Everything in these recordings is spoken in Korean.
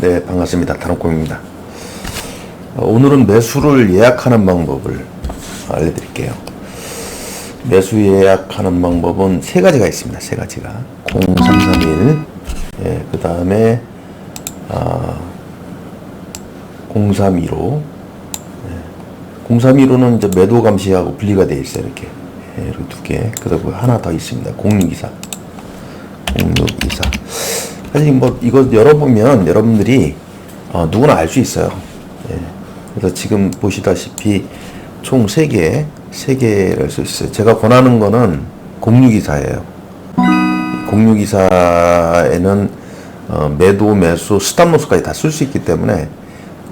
네, 반갑습니다. 다롱콩입니다. 어, 오늘은 매수를 예약하는 방법을 알려드릴게요. 매수 예약하는 방법은 세 가지가 있습니다. 세 가지가. 0331, 예, 그 다음에, 아, 0315, 예, 0315는 이제 매도 감시하고 분리가 되어 있어요. 이렇게. 예, 이렇게 두 개. 그 다음에 하나 더 있습니다. 0624. 0624. 사실 뭐 이거 열어보면 여러분들이 어, 누구나 알 수 있어요. 예. 그래서 지금 보시다시피 총 3개, 3개를 쓸 수 있어요. 제가 권하는 거는 0624예요. 0624에는 어, 매도, 매수, 스탑로스까지 다 쓸 수 있기 때문에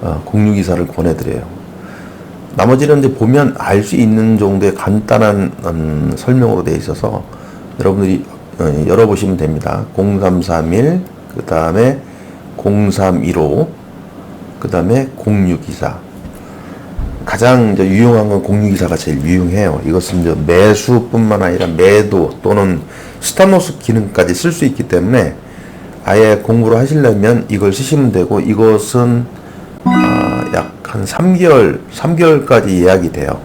어, 0624를 권해드려요. 나머지는 이제 보면 알 수 있는 정도의 간단한 음, 설명으로 되어 있어서 여러분들이 어, 열어보시면 됩니다. 0331, 그 다음에 0315, 그 다음에 0624. 가장 유용한 건 0624가 제일 유용해요. 이것은 매수뿐만 아니라 매도 또는 스타노스 기능까지 쓸 수 있기 때문에 아예 공부를 하시려면 이걸 쓰시면 되고 이것은 아, 약한 3개월, 3개월까지 예약이 돼요.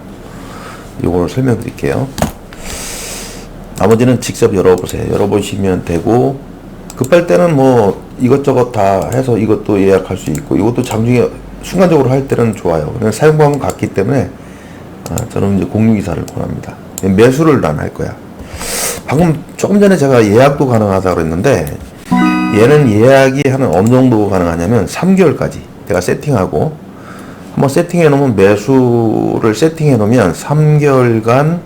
이걸 설명드릴게요. 나머지는 직접 열어보세요. 열어보시면 되고 급할 때는 뭐 이것저것 다 해서 이것도 예약할 수 있고 이것도 장중에 순간적으로 할 때는 좋아요. 그냥 사용방은 같기 때문에 아, 저는 이제 공유기사를 권합니다. 매수를 난 할 거야. 방금 조금 전에 제가 예약도 가능하다고 그랬는데 얘는 예약이 한 어느 정도 가능하냐면 3개월까지 내가 세팅하고 한번 세팅해 놓으면 매수를 세팅해 놓으면 3개월간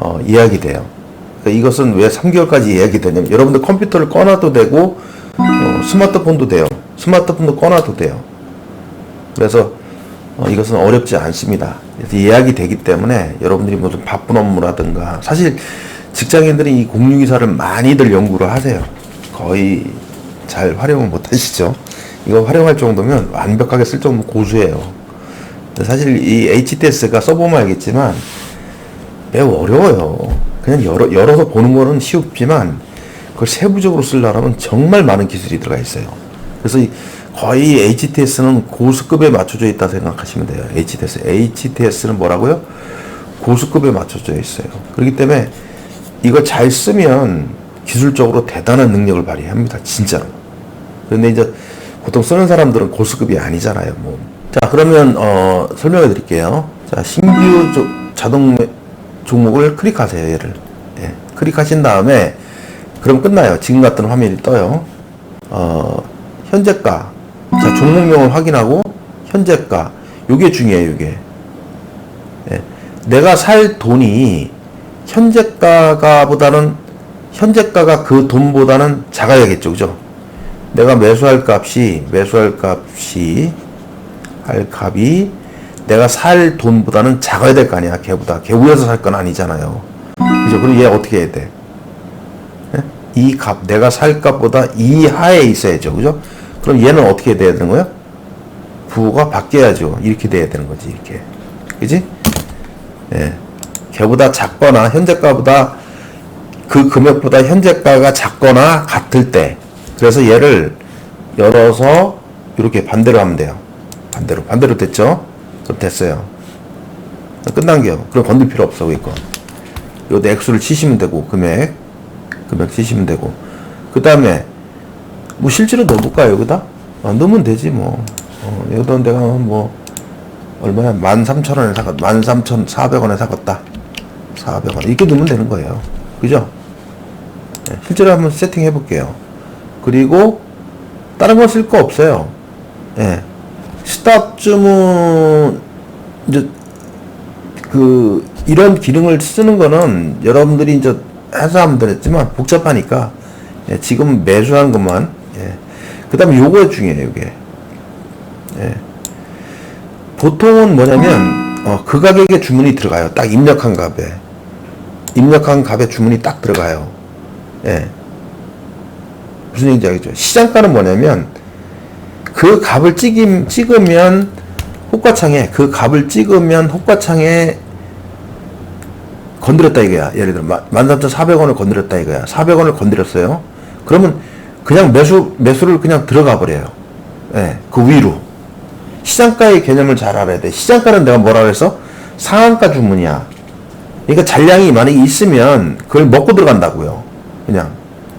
어, 예약이 돼요. 그러니까 이것은 왜 3개월까지 예약이 되냐면 여러분들 컴퓨터를 꺼놔도 되고 어, 스마트폰도 돼요. 스마트폰도 꺼놔도 돼요. 그래서 어, 이것은 어렵지 않습니다. 그래서 예약이 되기 때문에 여러분들이 무슨 바쁜 업무라든가 사실 직장인들이 이 공유기사를 많이들 연구를 하세요. 거의 잘 활용을 못 하시죠. 이거 활용할 정도면 완벽하게 쓸 정도면 고수예요. 사실 이 HTS가 써보면 알겠지만 매우 어려워요. 그냥 열어, 열어서 보는 거는 쉽지만 그걸 세부적으로 쓰려면 정말 많은 기술이 들어가 있어요. 그래서 이 거의 HTS는 고수급에 맞춰져 있다 생각하시면 돼요. HTS. HTS는 뭐라고요? 고수급에 맞춰져 있어요. 그렇기 때문에 이거 잘 쓰면 기술적으로 대단한 능력을 발휘합니다. 진짜로. 그런데 이제 보통 쓰는 사람들은 고수급이 아니잖아요. 뭐. 자, 그러면 어, 설명해 드릴게요. 자, 신규 조, 자동 종목을 클릭하세요. 얘를. 예, 클릭하신 다음에 그럼 끝나요. 지금 같은 화면이 떠요. 어, 현재가. 자, 종목명을 확인하고 현재가. 요게 중요해요. 요게. 예, 내가 살 돈이 현재가보다는 현재가가 그 돈보다는 작아야겠죠. 그죠? 내가 매수할 값이 매수할 값이 할 값이 내가 살 돈보다는 작아야 될 거 아니야. 걔보다. 걔 위에서 살 건 아니잖아요. 그죠? 그럼 얘 어떻게 해야 돼? 예? 이 값, 내가 살 값보다 이 하에 있어야죠. 그죠? 그럼 얘는 어떻게 돼야 되는 거야? 부호가 바뀌어야죠. 이렇게 돼야 되는 거지. 이렇게. 그지? 예. 걔보다 작거나 현재가보다 그 금액보다 현재가가 작거나 같을 때 그래서 얘를 열어서 이렇게 반대로 하면 돼요 반대로 반대로 됐죠 그럼 됐어요. 끝난 게요. 그럼 건들 필요 없어 이거 요 액수를 치시면 되고 금액. 금액 치시면 되고. 그 다음에 뭐 실제로 넣어볼까요 여기다? 아, 넣으면 되지 뭐. 어, 여기다 내가 뭐 얼마야? 13,000원에 사갔 13,400원에 사갔다. 400원. 이렇게 넣으면 되는 거예요. 그죠? 네, 실제로 한번 세팅해 볼게요. 그리고 다른 거 쓸 거 없어요. 예 스탑쯤은 이제 그 이런 기능을 쓰는 거는 여러분들이 이제 해서 하면 되겠지만 복잡하니까 예, 지금 매수한 것만 예. 그 다음에 요거 중요해요 이게 예. 보통은 뭐냐면 어, 그 가격에 주문이 들어가요. 딱 입력한 값에 입력한 값에 주문이 딱 들어가요. 예. 무슨 얘기인지 알겠죠? 시장가는 뭐냐면 그 값을 찍임, 찍으면 호가창에 그 값을 찍으면 호가창에 건드렸다 이거야. 예를 들어 13,400원을 건드렸다 이거야. 400원을 건드렸어요. 그러면 그냥 매수 매수를 그냥 들어가 버려요. 예, 그 위로. 시장가의 개념을 잘 알아야 돼. 시장가는 내가 뭐라 그랬어? 상한가 주문이야. 그러니까 잔량이 만약에 있으면 그걸 먹고 들어간다고요. 그냥.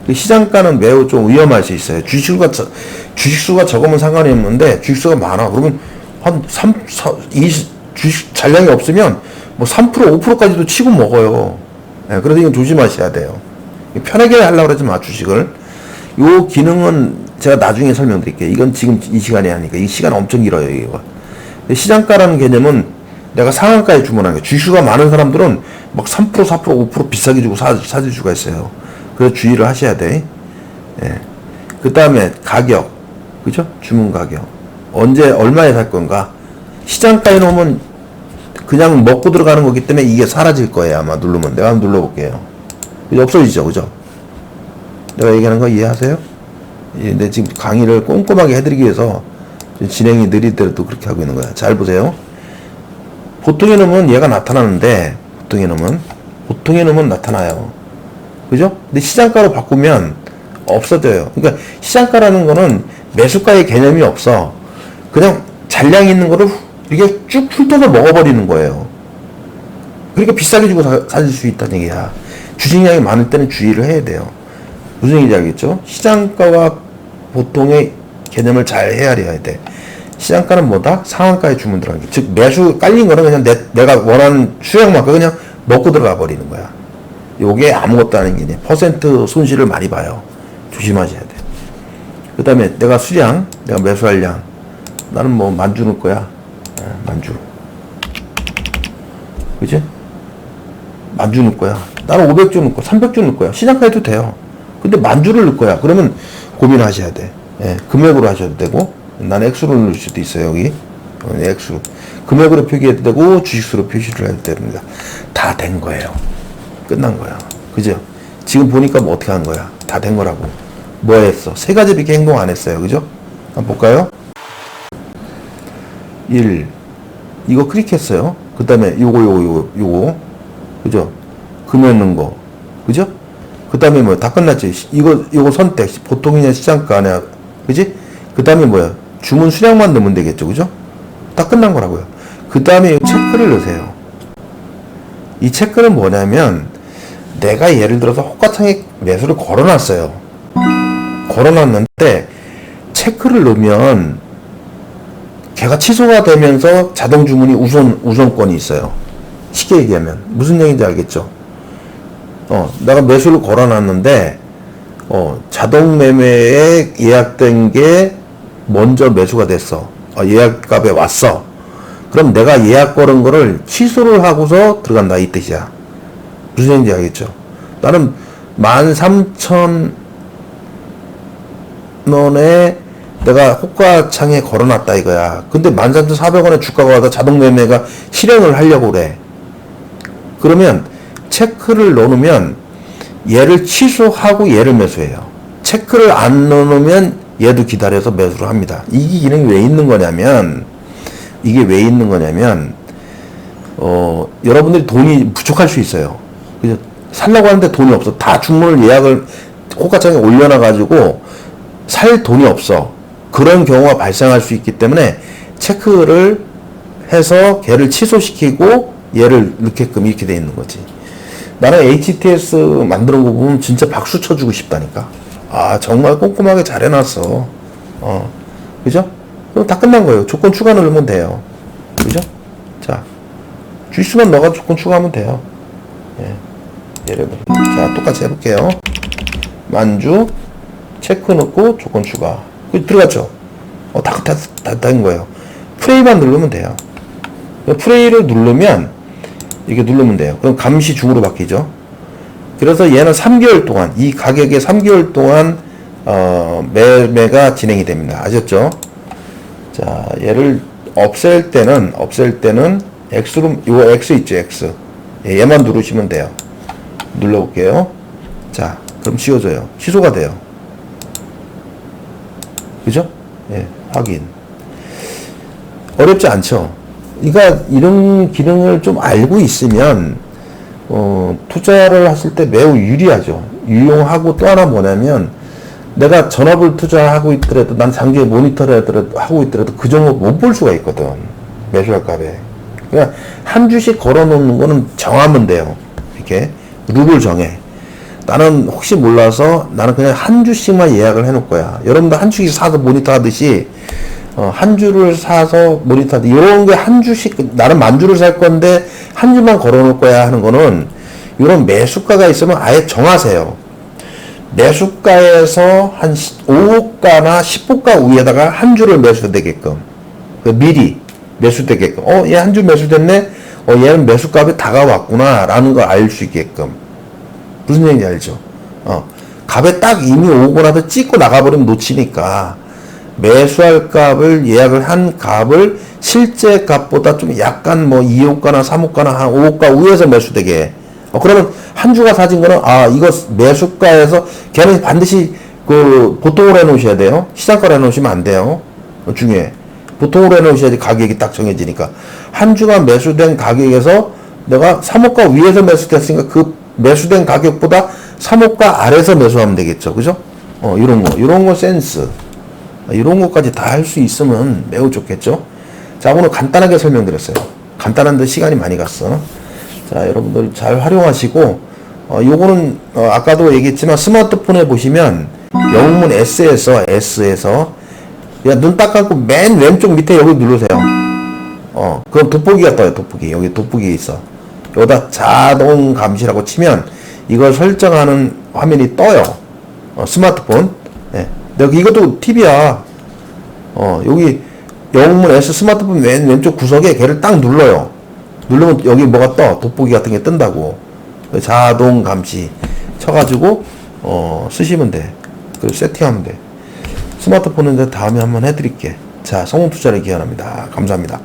그 시장가는 매우 좀 위험할 수 있어요. 주식수가, 저- 주식수가 적으면 상관이 없는데 주식수가 많아. 그러면 한 3, 4, 20, 주식 잔량이 없으면 뭐 3%, 5%까지도 치고 먹어요. 예, 그래서 이건 조심하셔야 돼요. 편하게 하려고 그러지 마, 주식을. 요 기능은 제가 나중에 설명드릴게요. 이건 지금 이 시간이 아니니까. 이 시간 엄청 길어요, 이거. 시장가라는 개념은 내가 상한가에 주문하는 거예요. 주식수가 많은 사람들은 막 3%, 4%, 5% 비싸게 주고 사, 사줄 수가 있어요. 그래서 주의를 하셔야 돼. 예. 그 다음에 가격. 그죠? 주문 가격. 언제, 얼마에 살 건가? 시장가에 놓으면 그냥 먹고 들어가는 거기 때문에 이게 사라질 거예요. 아마 누르면. 내가 한번 눌러볼게요. 없어지죠. 그죠? 내가 얘기하는 거 이해하세요? 예, 근데 지금 강의를 꼼꼼하게 해드리기 위해서 진행이 느리더라도 그렇게 하고 있는 거야. 잘 보세요. 보통의 놈은 얘가 나타나는데, 보통의 놈은, 보통의 놈은 나타나요. 그죠? 근데 시장가로 바꾸면 없어져요. 그러니까 시장가라는 거는 매수가의 개념이 없어. 그냥 잔량 있는 거를 이렇게 쭉 훑어서 먹어버리는 거예요. 그러니까 비싸게 주고 사, 사줄 수 있다는 얘기야. 주식량이 많을 때는 주의를 해야 돼요. 무슨 얘기인지 알겠죠? 시장가와 보통의 개념을 잘 헤아려야 돼. 시장가는 뭐다? 상한가에 주문 들어가는 게. 즉, 매수 깔린 거는 그냥 내, 내가 원하는 수량만큼 그냥 먹고 들어가 버리는 거야. 요게 아무것도 아닌 게 퍼센트 손실을 많이 봐요. 조심하셔야 돼. 그 다음에 내가 수량, 내가 매수할 량. 나는 뭐 만주 넣을 거야. 예, 만주. 그지? 만주 넣을 거야. 나는 500주 넣을 거야. 300주 넣을 거야. 시장가에도 돼요. 근데 만주를 넣을 거야. 그러면 고민하셔야 돼. 예, 금액으로 하셔도 되고, 난 액수로 넣을 수도 있어요, 여기. 어, 액수. 금액으로 표기해도 되고, 주식수로 표시를 해도 됩니다. 다 된 거예요. 끝난 거야. 그죠? 지금 보니까 뭐 어떻게 한 거야? 다 된 거라고. 뭐 했어? 세 가지밖에 행동 안 했어요. 그죠? 한번 볼까요? 1. 이거 클릭했어요. 그 다음에 요거, 요거, 요거, 요거. 그죠? 금연 넣은 거. 그죠? 그 다음에 뭐야? 다 끝났지? 시- 이거, 요거 선택. 시- 보통이냐, 시장가냐. 그지? 그 다음에 뭐야? 주문 수량만 넣으면 되겠죠. 그죠? 다 끝난 거라고요. 그 다음에 체크를 넣으세요. 이 체크는 뭐냐면, 내가 예를 들어서 호가창에 매수를 걸어놨어요. 걸어놨는데, 체크를 넣으면, 걔가 취소가 되면서 자동 주문이 우선, 우선권이 있어요. 쉽게 얘기하면. 무슨 얘기인지 알겠죠? 어, 내가 매수를 걸어놨는데, 어, 자동 매매에 예약된 게 먼저 매수가 됐어. 어, 예약값에 왔어. 그럼 내가 예약 걸은 거를 취소를 하고서 들어간다. 이 뜻이야. 무슨 얘기인지 알겠죠? 나는 13,000원에 내가 호가창에 걸어놨다 이거야. 근데 13,400원에 주가가 와서 자동 매매가 실행을 하려고 그래. 그러면 체크를 넣으면 얘를 취소하고 얘를 매수해요. 체크를 안 넣으면 얘도 기다려서 매수를 합니다. 이 기능이 왜 있는 거냐면 이게 왜 있는 거냐면 어 여러분들이 돈이 부족할 수 있어요. 그래서 살려고 하는데 돈이 없어. 다 주문을 예약을 호가창에 올려놔 가지고 살 돈이 없어. 그런 경우가 발생할 수 있기 때문에 체크를 해서 걔를 취소시키고 얘를 넣게끔 이렇게 돼 있는 거지. 나는 HTS 거 보면 진짜 박수 쳐주고 싶다니까. 아, 정말 꼼꼼하게 잘 해놨어. 어. 그죠? 그럼 다 끝난 거예요. 조건 추가 넣으면 돼요. 그죠? 자. 주수만 넣어가 조건 추가하면 돼요. 예. 들어. 자, 똑같이 해볼게요. 만주, 체크 넣고 조건 추가. 그 들어갔죠? 어, 다, 다, 다, 된 거예요. 프레이만 누르면 돼요. 프레이를 누르면 이렇게 누르면 돼요. 그럼 감시 중으로 바뀌죠. 그래서 얘는 3개월 동안 이 가격에 3개월 동안 어, 매매가 진행이 됩니다. 아셨죠? 자, 얘를 없앨 때는 없앨 때는 X로 요 X 있죠, X. 예, 얘만 누르시면 돼요. 눌러 볼게요. 자, 그럼 지워져요. 취소가 돼요. 그죠? 예, 확인. 어렵지 않죠. 그러니까 이런 기능을 좀 알고 있으면 어, 투자를 했을 때 매우 유리하죠. 유용하고 또 하나 뭐냐면 내가 전업을 투자하고 있더라도 난 장기에 모니터를 하고 있더라도 그 정도 못볼 수가 있거든 매수할 값에 그냥 한 주씩 걸어 놓는 거는 정하면 돼요 이렇게 룰을 정해? 나는 혹시 몰라서 나는 그냥 한 주씩만 예약을 해 놓을 거야. 여러분도 한 주씩 사서 모니터 하듯이 어, 한 주를 사서 모니터 하듯이 이런 게 한 주씩 나는 만 주를 살 건데 한 주만 걸어 놓을 거야 하는 거는 이런 매수가가 있으면 아예 정하세요. 매수가에서 한 5호가나 10호가 위에다가 한 주를 매수되게끔. 그 미리 매수되게끔. 어 얘 한 주 매수됐네 어 얘는 매수값이 다가왔구나 라는 걸 알 수 있게끔. 무슨 얘기인지 알죠? 어 값에 딱 이미 오고 나서 찍고 나가버리면 놓치니까 매수할 값을 예약을 한 값을 실제 값보다 좀 약간 뭐 2호가나 3호가나 한 5호가 위에서 매수되게. 어, 그러면 한 주가 사진 거는 아 이거 매수가에서 걔는 반드시 그 보통으로 해놓으셔야 돼요. 시장가로 해놓으시면 안 돼요. 어, 중요해 보통으로 해놓으셔야지 가격이 딱 정해지니까. 한 주가 매수된 가격에서 내가 3호가 위에서 매수됐으니까 그 매수된 가격보다 3호가 아래서 매수하면 되겠죠. 그죠? 어 이런 거. 이런 거 센스. 어, 이런 것까지 다 할 수 있으면 매우 좋겠죠. 자 오늘 간단하게 설명드렸어요. 간단한데 시간이 많이 갔어. 자 여러분들 잘 활용하시고 어 요거는 어, 아까도 얘기했지만 스마트폰에 보시면 영문 S에서 S에서 눈 딱 감고 맨 왼쪽 밑에 여기 누르세요. 어 그럼 돋보기가 떠요 돋보기. 여기 돋보기 있어. 여기다 자동 감시라고 치면 이걸 설정하는 화면이 떠요. 어, 스마트폰. 예. 내가 이것도 TV야. 어 여기 영문 S 스마트폰 왼 왼쪽 구석에 걔를 딱 눌러요. 누르면 여기 뭐가 떠? 돋보기 같은 게 뜬다고. 그 자동 감시. 쳐가지고 어 쓰시면 돼 그 세팅하면 돼 스마트폰은 다음에 한번 해드릴게. 자 성공 투자를 기원합니다. 감사합니다